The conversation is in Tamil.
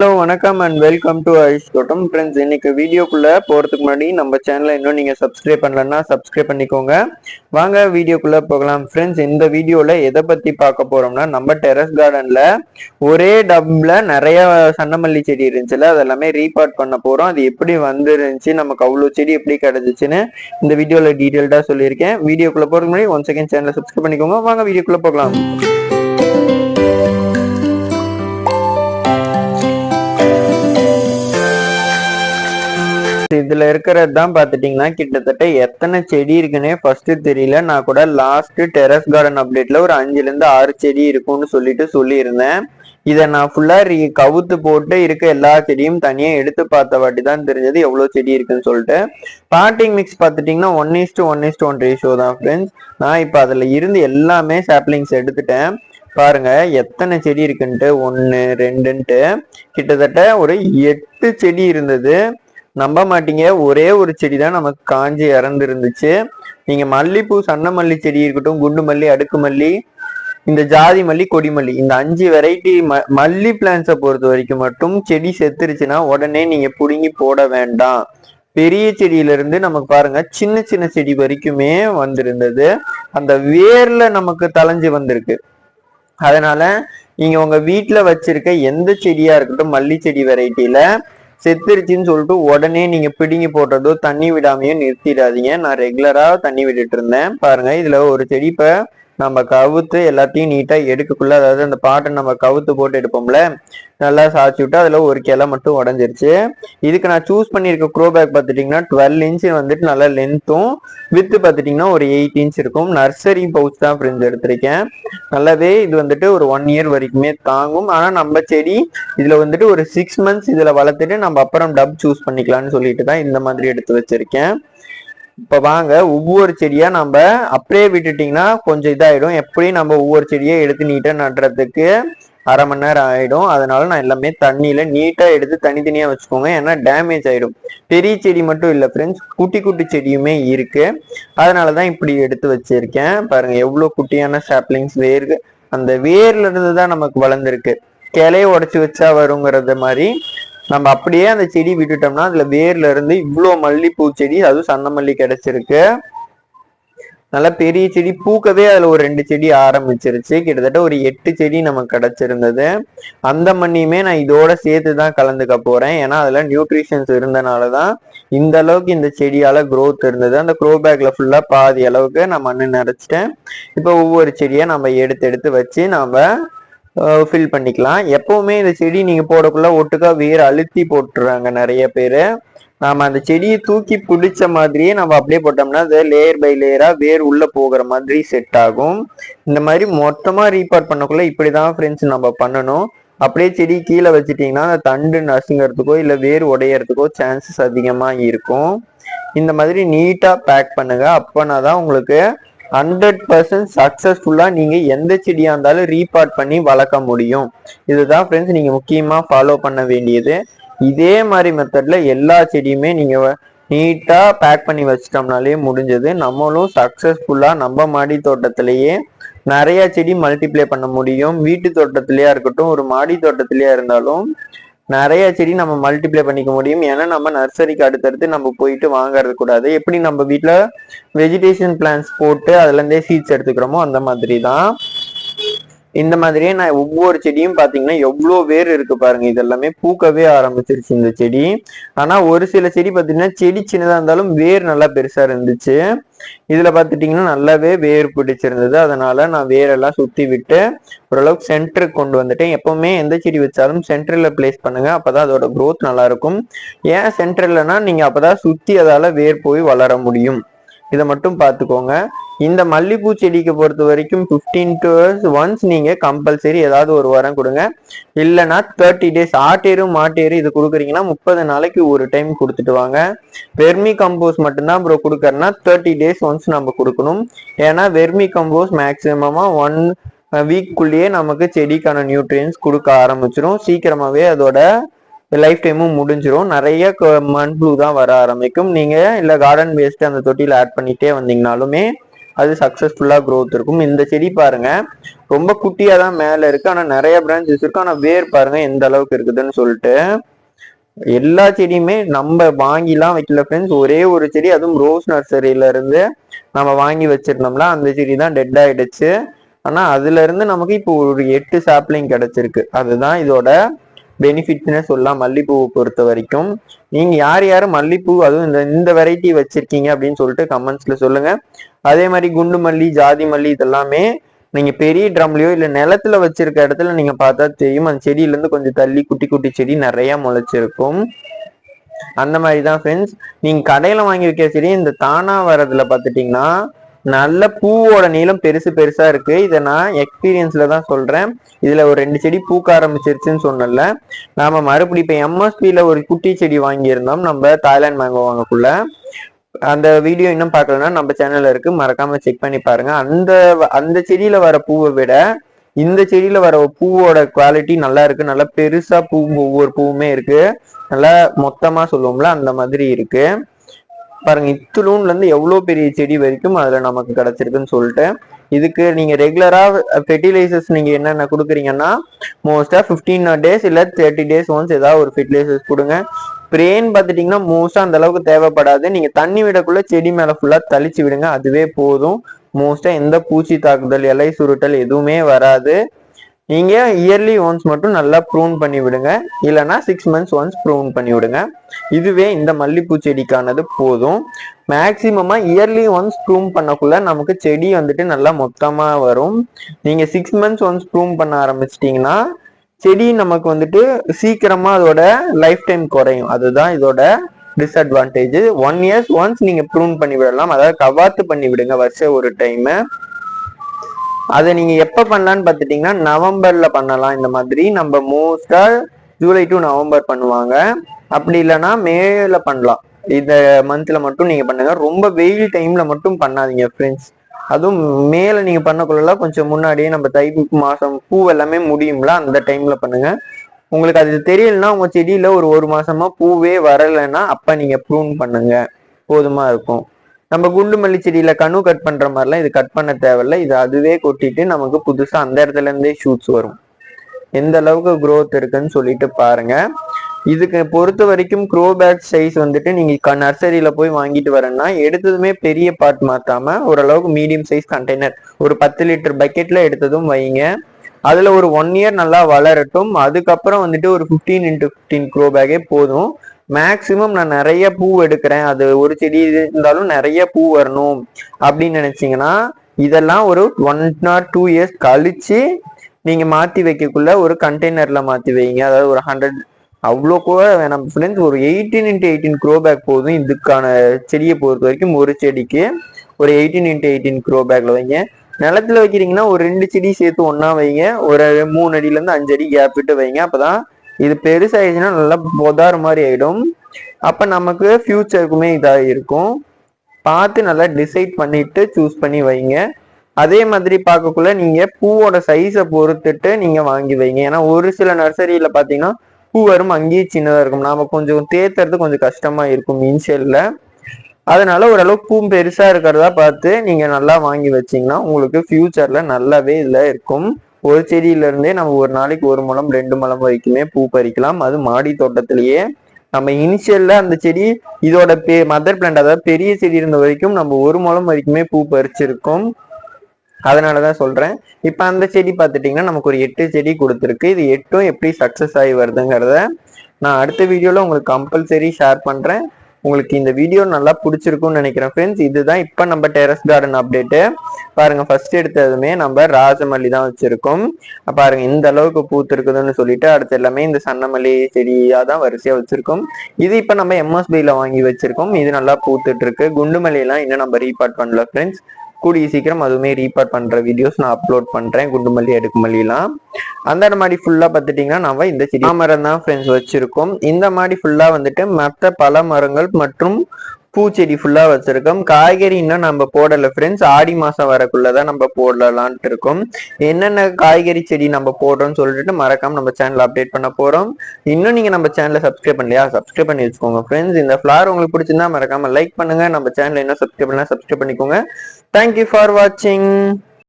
ஹலோ வணக்கம் அண்ட் வெல்கம் டு ஐஸ் தோட்டம் ஃப்ரெண்ட்ஸ் இன்னைக்கு வீடியோக்குள்ள போறதுக்கு முன்னாடி நம்ம சேனலை இன்னும் நீங்க சப்ஸ்கிரைப் பண்ணலன்னா சப்ஸ்கிரைப் பண்ணிக்கோங்க. வாங்க வீடியோக்குள்ள போகலாம். ஃப்ரெண்ட்ஸ் இந்த வீடியோல எதை பத்தி பார்க்க போறோம்னா நம்ம டெரஸ் கார்டன்ல ஒரே டப்ல நிறைய சன்னமல்லி செடி இருந்துச்சுல அதெல்லாமே ரீபார்ட் பண்ண போறோம். அது எப்படி வந்துருந்துச்சு நமக்கு அவ்வளோ செடி எப்படி கிடைச்சிச்சுன்னு இந்த வீடியோல டீட்டெயில்டா சொல்லியிருக்கேன். வீடியோக்குள்ள போறதுக்கு முன்னாடி ஒன் செகண்ட் சேனலை சப்ஸ்கிரைப் பண்ணிக்கோங்க. வாங்க வீடியோக்குள்ள போகலாம். இதுல இருக்கிறது தான் பாத்துட்டீங்கன்னா கிட்டத்தட்ட எத்தனை செடி இருக்குன்னே ஃபர்ஸ்ட் தெரியல நான் கூட லாஸ்ட் டெரஸ் கார்டன் அப்டேட்ல ஒரு அஞ்சுல இருந்து ஆறு செடி இருக்கும்னு சொல்லிட்டு சொல்லியிருந்தேன். இதை நான் ஃபுல்லா கவுத்து போட்டு இருக்க எல்லா செடியும் தனியா எடுத்து பார்த்த வாட்டி தான் தெரிஞ்சது எவ்வளவு செடி இருக்குன்னு சொல்லிட்டு. பாட்டிங் மிக்ஸ் பார்த்துட்டிங்கன்னா one is to one is to one ratio தான் ஃப்ரெண்ட்ஸ் நான் இப்போ அதுல இருந்து எல்லாமே சாப்ளிங்ஸ் எடுத்துட்டேன். பாருங்க எத்தனை செடி இருக்குன்ட்டு? ஒன்று ரெண்டுன்ட்டு. கிட்டத்தட்ட ஒரு எட்டு செடி இருந்தது. நம்ப மாட்டீங்க. ஒரே ஒரு செடி தான் நமக்கு காஞ்சி இறந்து இருந்துச்சு நீங்க மல்லிப்பூ சன்ன மல்லி செடி இருக்கட்டும் குண்டு மல்லி அடுக்கு மல்லி இந்த ஜாதி மல்லி கொடிமல்லி இந்த அஞ்சு வெரைட்டி ம மல்லி பிளான்ஸை பொறுத்த வரைக்கும் மட்டும் செடி செத்துருச்சுன்னா உடனே நீங்க புடுங்கி போட வேண்டாம். பெரிய செடியிலிருந்து நமக்கு பாருங்க சின்ன சின்ன செடி வரைக்குமே வந்திருந்தது. அந்த வேர்ல நமக்கு தலைஞ்சு வந்திருக்கு. அதனால நீங்க உங்க வீட்டுல வச்சிருக்க எந்த செடியா இருக்கட்டும் மல்லி செடி வெரைட்டில செத்துருச்சுன்னு சொல்லிட்டு உடனே நீங்க பிடுங்கி போடுறதோ தண்ணி விடாமையோ நிறுத்திடாதீங்க. நான் ரெகுலரா தண்ணி விட்டுட்டு இருந்தேன். பாருங்க இதுல ஒரு செடி இப்ப நம்ம கவுத்து எல்லாத்தையும் நீட்டாக எடுக்கக்குள்ள அதாவது அந்த பாட்டை நம்ம கவுத்து போட்டு எடுப்போம்ல நல்லா சாய்ச்சி விட்டு அதில் ஒரு கிளை மட்டும் உடஞ்சிருச்சு. இதுக்கு நான் சூஸ் பண்ணியிருக்க க்ரோ பேக் பார்த்துட்டிங்கன்னா டுவெல் இன்ச் வந்துட்டு நல்லா லென்த்தும் வித்து பார்த்துட்டிங்கன்னா ஒரு எயிட் இன்ச் இருக்கும். நர்சரி பவுச் தான் ஃப்ரெண்ட்ஸ் எடுத்திருக்கேன். நல்லாவே இது வந்துட்டு ஒரு ஒன் இயர் வரைக்குமே தாங்கும். ஆனால் நம்ம செடி இதில் வந்துட்டு ஒரு சிக்ஸ் மந்த்ஸ் இதில் வளர்த்துட்டு நம்ம அப்புறம் டப் சூஸ் பண்ணிக்கலாம்னு சொல்லிட்டு தான் இந்த மாதிரி எடுத்து வச்சிருக்கேன். இப்போ வாங்க ஒவ்வொரு செடியாக நம்ம அப்படியே விட்டுட்டீங்கன்னா கொஞ்சம் இதாயிடும். எப்படியும் நம்ம ஒவ்வொரு செடியை எடுத்து நீட்டா நடுறதுக்கு அரை மணி நேரம் ஆயிடும். அதனால நான் எல்லாமே தண்ணியில நீட்டா எடுத்து தனித்தனியா வச்சுக்கோங்க. ஏன்னா டேமேஜ் ஆகிடும் பெரிய செடி மட்டும் இல்ல ஃப்ரெண்ட்ஸ் குட்டி குட்டி செடியுமே இருக்கு. அதனாலதான் இப்படி எடுத்து வச்சிருக்கேன். பாருங்க எவ்வளவு குட்டியான சாப்ளிங்ஸ் வேர்க்கு அந்த வேர்லேருந்து தான் நமக்கு வளர்ந்துருக்கு. கிளைய உடச்சி வச்சா வருங்கிறது மாதிரி நம்ம அப்படியே அந்த செடி விட்டுட்டோம்னா அதுல வேர்ல இருந்து இவ்வளோ மல்லிப்பூ செடி அதுவும் சந்த மல்லி கிடைச்சிருக்கு. நல்லா பெரிய செடி பூக்கவே அதுல ஒரு ரெண்டு செடி ஆரம்பிச்சிருச்சு. கிட்டத்தட்ட ஒரு எட்டு செடி நமக்கு கிடைச்சிருந்தது. அந்த மண்ணியுமே நான் இதோட சேர்த்து தான் கலந்துக்க போறேன். ஏன்னா அதுல நியூட்ரிஷன்ஸ் இருந்தனால தான் இந்த அளவுக்கு இந்த செடியால க்ரோத் இருந்தது. அந்த க்ரோ பேக்ல ஃபுல்லா பாதி அளவுக்கு நான் மண்ணு நிறைச்சிட்டேன் இப்போ ஒவ்வொரு செடியை நம்ம எடுத்து எடுத்து வச்சு நம்ம ஃபில் பண்ணிக்கலாம். எப்பவுமே இந்த செடி நீங்க போடக்குள்ள ஒட்டுக்கா வேர் அழுத்தி போட்டுறாங்க நிறைய பேர். நாம அந்த செடியை தூக்கி பிடிச்ச மாதிரியே நம்ம அப்படியே போட்டோம்னா அது லேயர் பை லேயரா வேர் உள்ள போகிற மாதிரி செட் ஆகும். இந்த மாதிரி மொத்தமா ரீபார்ட் பண்ணக்குள்ள இப்படிதான் ஃப்ரெண்ட்ஸ் நம்ம பண்ணணும். அப்படியே செடி கீழே வச்சுட்டீங்கன்னா அந்த தண்டு நசுங்கிறதுக்கோ இல்லை வேர் உடையறதுக்கோ சான்சஸ் அதிகமா இருக்கும். இந்த மாதிரி நீட்டா பேக் பண்ணுங்க. அப்பனா தான் உங்களுக்கு ஹண்ட்ரட் பர்சன்ட் சக்ஸஸ்ஃபுல்லாக நீங்கள் எந்த செடியாக இருந்தாலும் ரீபார்ட் பண்ணி வளர்க்க முடியும். இதுதான் ஃப்ரெண்ட்ஸ் நீங்கள் முக்கியமாக ஃபாலோ பண்ண வேண்டியது. இதே மாதிரி மெத்தடில் எல்லா செடியுமே நீங்கள் நீட்டாக பேக் பண்ணி வச்சிட்டோம்னாலே முடிஞ்சது. நம்மளும் சக்ஸஸ்ஃபுல்லாக நம்ம மாடி தோட்டத்திலேயே நிறையா செடி மல்டிப்ளை பண்ண முடியும். வீட்டு தோட்டத்திலேயா இருக்கட்டும் ஒரு மாடி தோட்டத்திலேயா இருந்தாலும் நிறைய செடி நம்ம மல்டிப்ளை பண்ணிக்க முடியும். ஏன்னா நம்ம நர்சரிக்கு அடுத்தடுத்து நம்ம போயிட்டு வாங்கறது கூடாது. எப்படி நம்ம வீட்டில் வெஜிடேஷன் பிளான்ஸ் போட்டு அதுல இருந்தே சீட்ஸ் எடுத்துக்கிறோமோ அந்த மாதிரி தான் இந்த மாதிரியே நான் ஒவ்வொரு செடியும் பார்த்தீங்கன்னா எவ்வளோ வேர் இருக்கு பாருங்க. இதெல்லாமே பூக்கவே ஆரம்பிச்சிருச்சு இந்த செடி. ஆனால் ஒரு சில செடி பார்த்தீங்கன்னா செடி சின்னதாக இருந்தாலும் வேர் நல்லா பெருசாக இருந்துச்சு. இதில் பார்த்துட்டிங்கன்னா நல்லாவே வேர் பிடிச்சிருந்தது. அதனால நான் வேரெல்லாம் சுற்றி விட்டு ஓரளவுக்கு சென்டருக்கு கொண்டு வந்துட்டேன். எப்பவுமே எந்த செடி வச்சாலும் சென்டரில் பிளேஸ் பண்ணுங்க. அப்போதான் அதோட குரோத் நல்லாயிருக்கும். ஏன் சென்டர்லனா நீங்கள் அப்போதான் சுற்றி அதால் வேர் போய் வளர முடியும். இதை மட்டும் பார்த்துக்கோங்க. இந்த மல்லிப்பூ செடிக்கு பொறுத்த வரைக்கும் ஃபிஃப்டீன் டு ஒன்ஸ் நீங்கள் கம்பல்சரி ஏதாவது ஒரு வாரம் கொடுங்க. இல்லைன்னா தேர்ட்டி டேஸ் ஆட்டேரும் மாட்டேரும் இது கொடுக்குறீங்கன்னா முப்பது நாளைக்கு ஒரு டைம் கொடுத்துட்டு வாங்க. வெர்மி கம்போஸ் மட்டும்தான் ப்ரோ கொடுக்கறனா தேர்ட்டி டேஸ் ஒன்ஸ் நம்ம கொடுக்கணும். ஏன்னா வெர்மி கம்போஸ் மேக்சிமமா ஒன் வீக்குள்ளேயே நமக்கு செடிக்கான நியூட்ரியன்ஸ் கொடுக்க ஆரம்பிச்சிடும் சீக்கிரமாகவே அதோட லைஃப் டைமும் முடிஞ்சிடும் நிறைய மண் ப்ளூ தான் வர ஆரம்பிக்கும். நீங்கள் இல்லை கார்டன் வேஸ்ட்டு அந்த தொட்டியில் ஆட் பண்ணிகிட்டே வந்தீங்கனாலுமே அது சக்ஸஸ்ஃபுல்லாக க்ரோத் இருக்கும். இந்த செடி பாருங்கள் ரொம்ப குட்டியாக தான் மேலே இருக்குது ஆனால் நிறைய பிரான்ச்சஸ் இருக்கும் ஆனால் வேர் பாருங்கள் எந்த அளவுக்கு இருக்குதுன்னு சொல்லிட்டு. எல்லா செடியுமே நம்ம வாங்கிலாம் வைக்கல ஃப்ரெண்ட்ஸ் ஒரே ஒரு செடி அதுவும் ரோஸ் நர்சரியில இருந்து நம்ம வாங்கி வச்சிருந்தோம்ல அந்த செடி தான் டெட் ஆயிடுச்சு. ஆனால் அதுலேருந்து நமக்கு இப்போ ஒரு எட்டு சாப்ளிங் கிடச்சிருக்கு. அதுதான் இதோட பெனிஃபிட்ஸ்னே சொல்லலாம். மல்லிப்பூவை பொறுத்த வரைக்கும். நீங்க யார் யார் மல்லிப்பூ அதுவும் இந்த இந்த வெரைட்டி வச்சிருக்கீங்க அப்படின்னு சொல்லிட்டு கமெண்ட்ஸ்ல சொல்லுங்க. அதே மாதிரி குண்டு மல்லி ஜாதி மல்லி இதெல்லாமே நீங்க பெரிய ட்ரம்லயோ இல்ல நிலத்துல வச்சிருக்க இடத்துல நீங்க பார்த்தா தெரியும். அந்த செடியில இருந்து கொஞ்சம் தள்ளி குட்டி குட்டி செடி நிறைய முளைச்சிருக்கும். அந்த மாதிரி தான் ஃப்ரெண்ட்ஸ் நீங்க கடையில வாங்கி வைக்கிற செடி இந்த தானா வரதுல பார்த்துட்டிங்கன்னா நல்ல பூவோட நீளம் பெருசு பெருசா இருக்கு. இதை நான் எக்ஸ்பீரியன்ஸ்ல தான் சொல்றேன். இதுல ஒரு ரெண்டு செடி பூக்க ஆரம்பிச்சிருச்சுன்னு சொன்னல நாம மறுபடியும் இப்ப எம்எஸ்பியில ஒரு குட்டி செடி வாங்கியிருந்தோம். நம்ம தாய்லாந்து மேங்கோ வாங்கக்குள்ள. அந்த வீடியோ இன்னும் பார்க்கலன்னா நம்ம சேனல்ல இருக்கு. மறக்காம செக் பண்ணி பாருங்க. அந்த அந்த செடியில வர பூவை விட இந்த செடியில வர பூவோட குவாலிட்டி நல்லா இருக்கு. நல்லா பெருசா பூ ஒவ்வொரு பூவுமே இருக்கு. நல்லா மொத்தமா சொல்லுவோம்ல அந்த மாதிரி இருக்கு. பாருங்க இத்துலூன்ல இருந்து எவ்வளவு பெரிய செடி வரைக்கும் அதுல நமக்கு கிடைச்சிருக்குன்னு சொல்லிட்டு இதுக்கு நீங்க ரெகுலரா ஃபெர்டிலைசர்ஸ் நீங்க என்னென்ன கொடுக்குறீங்கன்னா மோஸ்டா 15 டேஸ் இல்ல தேர்ட்டி டேஸ் ஒன்ஸ் ஏதாவது ஒரு ஃபெர்டிலைசர்ஸ் கொடுங்க. ஸ்ப்ரேன்னு பார்த்துட்டீங்கன்னா மோஸ்டா அந்த அளவுக்கு தேவைப்படாது. நீங்க தண்ணி விடக்குள்ள செடி மேல ஃபுல்லா தளிச்சு விடுங்க அதுவே போதும். மோஸ்டா எந்த பூச்சி தாக்குதல் இலை சுருட்டல் எதுவுமே வராது. நீங்க இயர்லி ஒன்ஸ் மட்டும் நல்லா ப்ரூன் பண்ணி விடுங்க. இல்லைன்னா சிக்ஸ் மந்த்ஸ் ஒன்ஸ் ப்ரூன் பண்ணி விடுங்க. இதுவே இந்த மல்லிப்பூ செடிக்கானது போதும். மேக்சிமமா இயர்லி ஒன்ஸ் ப்ரூம் பண்ணக்குள்ள நமக்கு செடி வந்துட்டு நல்லா மொத்தமா வரும். நீங்க சிக்ஸ் மந்த்ஸ் ஒன்ஸ் ப்ரூம் பண்ண ஆரம்பிச்சிட்டிங்கன்னா செடி நமக்கு வந்துட்டு சீக்கிரமா அதோட லைஃப் டைம் குறையும். அதுதான் இதோட டிஸ்அட்வான்டேஜ் ஒன் இயர்ஸ் ஒன்ஸ் நீங்க ப்ரூன் பண்ணி விடலாம். அதாவது கவாத்து பண்ணி விடுங்க வருஷம் ஒரு டைம் அதை நீங்க எப்ப பண்ணலாம்னு பார்த்துட்டீங்கன்னா நவம்பர்ல பண்ணலாம். இந்த மாதிரி நம்ம மோஸ்டா ஜூலை டு நவம்பர் பண்ணுவாங்க. அப்படி இல்லைன்னா மேல பண்ணலாம். இந்த மந்த்ல மட்டும் நீங்க பண்ணுங்க. ரொம்ப வெயில் டைம்ல மட்டும் பண்ணாதீங்க ஃப்ரெண்ட்ஸ் அதுவும் மேல நீங்க பண்ணக்குள்ள கொஞ்சம் முன்னாடியே நம்ம தை மாசம் பூ எல்லாமே முடியும்ல அந்த டைம்ல பண்ணுங்க. உங்களுக்கு அது தெரியலன்னா உங்க செடியில ஒரு ஒரு மாசமா பூவே வரலைன்னா அப்ப நீங்க ப்ரூன் பண்ணுங்க. போதுமா இருக்கும். நம்ம குண்டு மல்லி செடியில கணு கட் பண்ற மாதிரிலாம் இது கட் பண்ண தேவையில்ல. இது அதுவே கொட்டிட்டு நமக்கு புதுசா அந்த இடத்துல இருந்தே ஷூட்ஸ் வரும். எந்த அளவுக்கு க்ரோத் இருக்குன்னு சொல்லிட்டு பாருங்க. இதுக்கு பொறுத்த வரைக்கும் க்ரோ பேக் சைஸ் வந்துட்டு நீங்க நர்சரியில போய் வாங்கிட்டு வரேன்னா எடுத்ததுமே பெரிய பாட் மாத்தாம ஓரளவுக்கு மீடியம் சைஸ் கண்டெய்னர் ஒரு பத்து லிட்டர் பக்கெட்ல எடுத்ததும் வைங்க. அதுல ஒரு ஒன் இயர் நல்லா வளரட்டும். அதுக்கப்புறம் வந்துட்டு ஒரு 15 இன்ட்டு ஃபிஃப்டீன் க்ரோ பேக்கே போதும். மேக்சிமம் நான் நிறைய பூ எடுக்கிறேன். அது ஒரு செடி இருந்தாலும் நிறைய பூ வரணும் அப்படின்னு நினைச்சீங்கன்னா இதெல்லாம் ஒரு ஒன் ஆர் டூ இயர்ஸ் கழிச்சு நீங்க மாத்தி வைக்கக்குள்ள ஒரு கண்டெய்னர்ல மாத்தி வைங்க. அதாவது ஒரு ஹண்ட்ரட் அவ்வளோ கூட வேணாம். ஃப்ரெண்ட்ஸ் ஒரு eighteen into eighteen grow bag போதும். இதுக்கான செடியை பொறுத்த வரைக்கும் ஒரு செடிக்கு ஒரு எயிட்டீன் இன்ட்டு எயிட்டீன் க்ரோ பேக்ல வைங்க. நிலத்துல வைக்கிறீங்கன்னா ஒரு ரெண்டு செடி சேர்த்து ஒன்றா வைங்க. ஒரு மூணு அடியில இருந்து அஞ்சு அடி கேப் விட்டு வைங்க. அப்பதான் இது பெருசாயிடுச்சுன்னா நல்லா புதார் மாதிரி ஆயிடும். அப்ப நமக்கு ஃபியூச்சருக்குமே இதாக இருக்கும். பார்த்து நல்லா டிசைட் பண்ணிட்டு சூஸ் பண்ணி வைங்க. அதே மாதிரி பார்க்கக்குள்ள நீங்க பூவோட சைஸை பொறுத்துட்டு நீங்க வாங்கி வைங்க. ஏன்னா ஒரு சில நர்சரியில பாத்தீங்கன்னா பூ வரும் அங்கேயே சின்னதா இருக்கும். நாம கொஞ்சம் தேத்துறது கொஞ்சம் கஷ்டமா இருக்கும் இன்ஷியல்ல அதனால ஓரளவுக்கு பூ பெருசா இருக்கிறதா பார்த்து நீங்க நல்லா வாங்கி வச்சீங்கன்னா உங்களுக்கு ஃபியூச்சர்ல நல்லாவே இதுல இருக்கும். ஒரு செடியில இருந்தே நம்ம ஒரு நாளைக்கு ஒரு முழம் ரெண்டு முளம் வரைக்குமே பூ பறிக்கலாம். அது மாடி தோட்டத்திலேயே நம்ம இனிஷியல்ல அந்த செடி இதோட பெ மதர் பிளான்ட் அதாவது பெரிய செடி இருந்த வரைக்கும் நம்ம ஒரு முழம் வரைக்குமே பூ பறிச்சிருக்கோம். அதனாலதான் சொல்றேன். இப்ப அந்த செடி பார்த்துட்டீங்கன்னா நமக்கு ஒரு எட்டு செடி கொடுத்துருக்கு. இது எட்டும் எப்படி சக்சஸ் ஆகி வருதுங்கிறத நான் அடுத்த வீடியோல உங்களுக்கு கம்பல்சரி ஷேர் பண்றேன். உங்களுக்கு இந்த வீடியோ நல்லா பிடிச்சிருக்கும்னு நினைக்கிறேன் ஃப்ரெண்ட்ஸ் இதுதான் இப்போ நம்ம டெரஸ் கார்டன் அப்டேட்டு பாருங்க ஃபர்ஸ்ட் எடுத்ததுமே நம்ம ராஜமல்லி தான் வச்சிருக்கோம். பாருங்க இந்த அளவுக்கு பூத்துருக்குதுன்னு சொல்லிட்டு அடுத்து எல்லாமே இந்த சன்னமல்லி செடியாக தான் வரிசையா வச்சிருக்கோம். இது இப்போ நம்ம எம்எஸ்பியில வாங்கி வச்சிருக்கோம். இது நல்லா பூத்துட்டு இருக்கு. குண்டுமல்லி இன்னும் நம்ம ரீபார்ட் பண்ணல ஃப்ரெண்ட்ஸ் கூடிய சீக்கிரம் அதுவுமே ரீபார்ட் பண்ற வீடியோஸ் நான் அப்லோட் பண்றேன். குண்டுமல்லி அடுக்குமல்லிலாம். அந்த மாதிரி ஃபுல்லா பார்த்துட்டீங்கன்னா நம்ம இந்த செடி மரம் தான் ஃப்ரெண்ட்ஸ் வச்சிருக்கோம். இந்த மாதிரி ஃபுல்லா வந்துட்டு மற்ற பல மரங்கள் மற்றும் பூச்செடி ஃபுல்லா வச்சிருக்கோம். காய்கறி இன்னும் நம்ம போடல ஃப்ரெண்ட்ஸ் ஆடி மாசம் வரக்குள்ளதான் நம்ம போடலான்ட்டு இருக்கோம். என்னென்ன காய்கறி செடி நம்ம போடுறோம்னு சொல்லிட்டு மறக்காம நம்ம சேனல் அப்டேட் பண்ண போறோம். இன்னும் நீங்க நம்ம சேனலை சப்ஸ்கிரைப் பண்ணலையா? சப்ஸ்கிரைப் பண்ணி வச்சுக்கோங்க ஃப்ரெண்ட்ஸ் இந்த ஃபிளார் உங்களுக்கு பிடிச்சிருந்தா மறக்காம லைக் பண்ணுங்க. நம்ம சேனல் என்ன சப்ஸ்கிரைப் பண்ணலாம் சப்ஸ்கிரைப் பண்ணிக்கோங்க. தேங்க்யூ ஃபார் வாட்சிங்